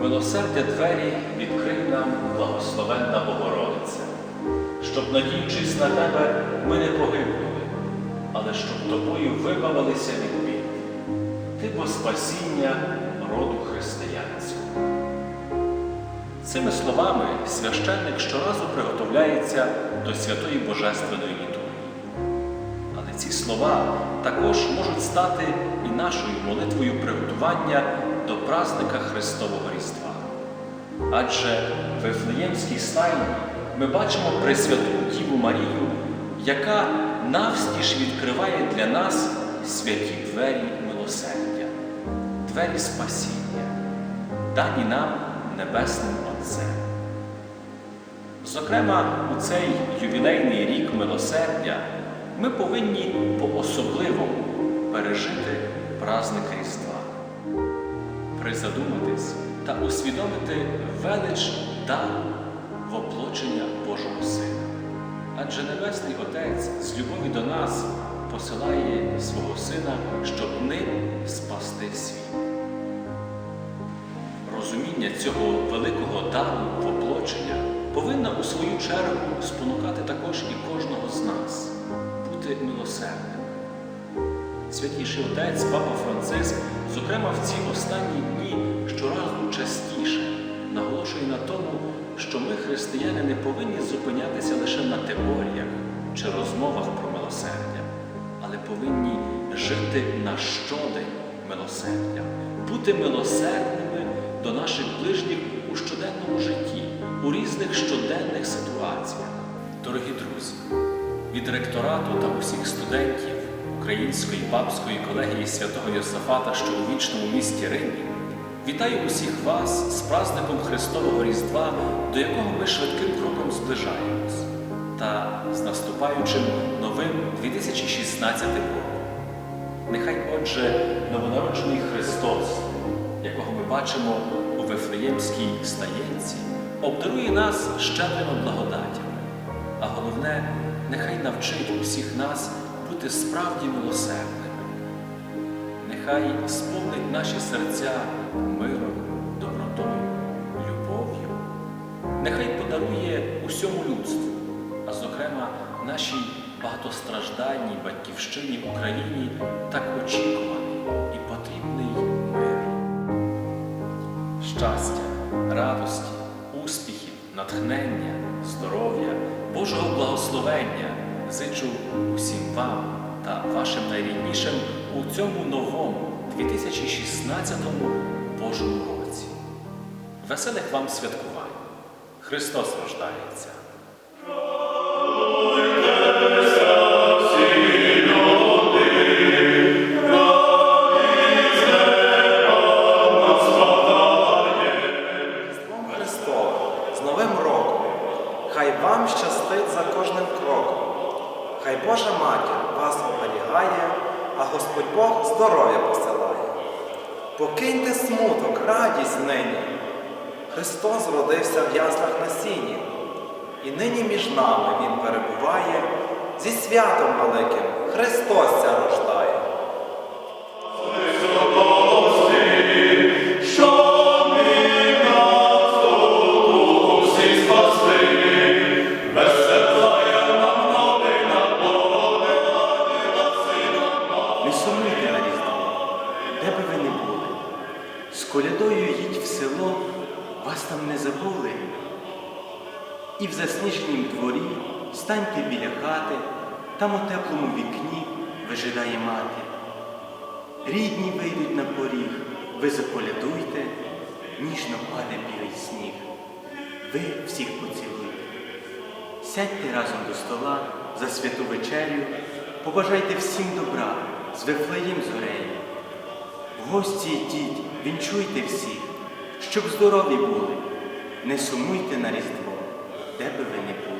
милосердя двері відкрий нам благословенна Богородиця, щоб, надіючись на тебе, ми не погибнули, але щоб тобою вибавилися від бід. Ти бо спасіння роду християнського. Цими словами священник щоразу приготовляється до святої Божественної літургії. Але ці слова також можуть стати і нашою молитвою приготування до празника Христового Різдва. Адже в Вифлеємській стайні ми бачимо Пресвяту Діву Марію, яка навстіж відкриває для нас святі двері милосердя, двері спасіння, дані нам Небесним Отцем. Зокрема, у цей ювілейний рік милосердя ми повинні по-особливому пережити праздник Різдва, призадуматись та усвідомити велич дару воплочення Божого Сина. Адже Небесний Отець з любові до нас посилає свого Сина, щоб ним спасти світ. Розуміння цього великого дару воплочення повинна у свою чергу спонукати також і кожного з нас бути милосердним. Святіший Отець Папа Франциск, зокрема в ці останні дні, щоразу частіше наголошує на тому, що ми, християни, не повинні зупинятися лише на теоріях чи розмовах про милосердя, але повинні жити на щодень милосердя, бути милосердними до наших ближніх у щоденному житті, у різних щоденних ситуаціях. Дорогі друзі, від ректорату та усіх студентів Української папської колегії святого Йосафата, що у вічному місті Римі, вітаю усіх вас з праздником Христового Різдва, до якого ми швидким кроком зближаємось, та з наступаючим новим 2016 роком. Нехай, отже, новонароджений Христос, якого ми бачимо у Вифлеємській стаєнці, обдарує нас щедрими благодатями, а головне, нехай навчить усіх нас бути справді милосердними. Нехай сповнить наші серця миром, добротою, любов'ю. Нехай подарує усьому людству, а зокрема нашій багатостраждальній батьківщині Україні так очікуваний і потрібний мир. Щастя, радості, успіхів, натхнення, здоров'я, Божого благословення зичу усім вам та вашим найріднішим у цьому новому 2016 Божому році. Веселих вам святкувань! Христос рождається! Вас оберігає, а Господь Бог здоров'я посилає. Покиньте смуток, радість нині. Христос родився в яслах на сіні, і нині між нами Він перебуває, зі святом великим Христос ця рождає. Там не забули. І в засніженім дворі станьте біля хати, там у теплому вікні вижидає мати. Рідні вийдуть на поріг, ви заколядуйте, ніжно паде білий сніг. Ви всіх поцілуйте. Сядьте разом до стола за святу вечерю, побажайте всім добра, з Вифлеєм зорею. В гості йдіть, вінчуйте всіх, щоб здорові були, не сумуйте на Різдво, де би ви не були.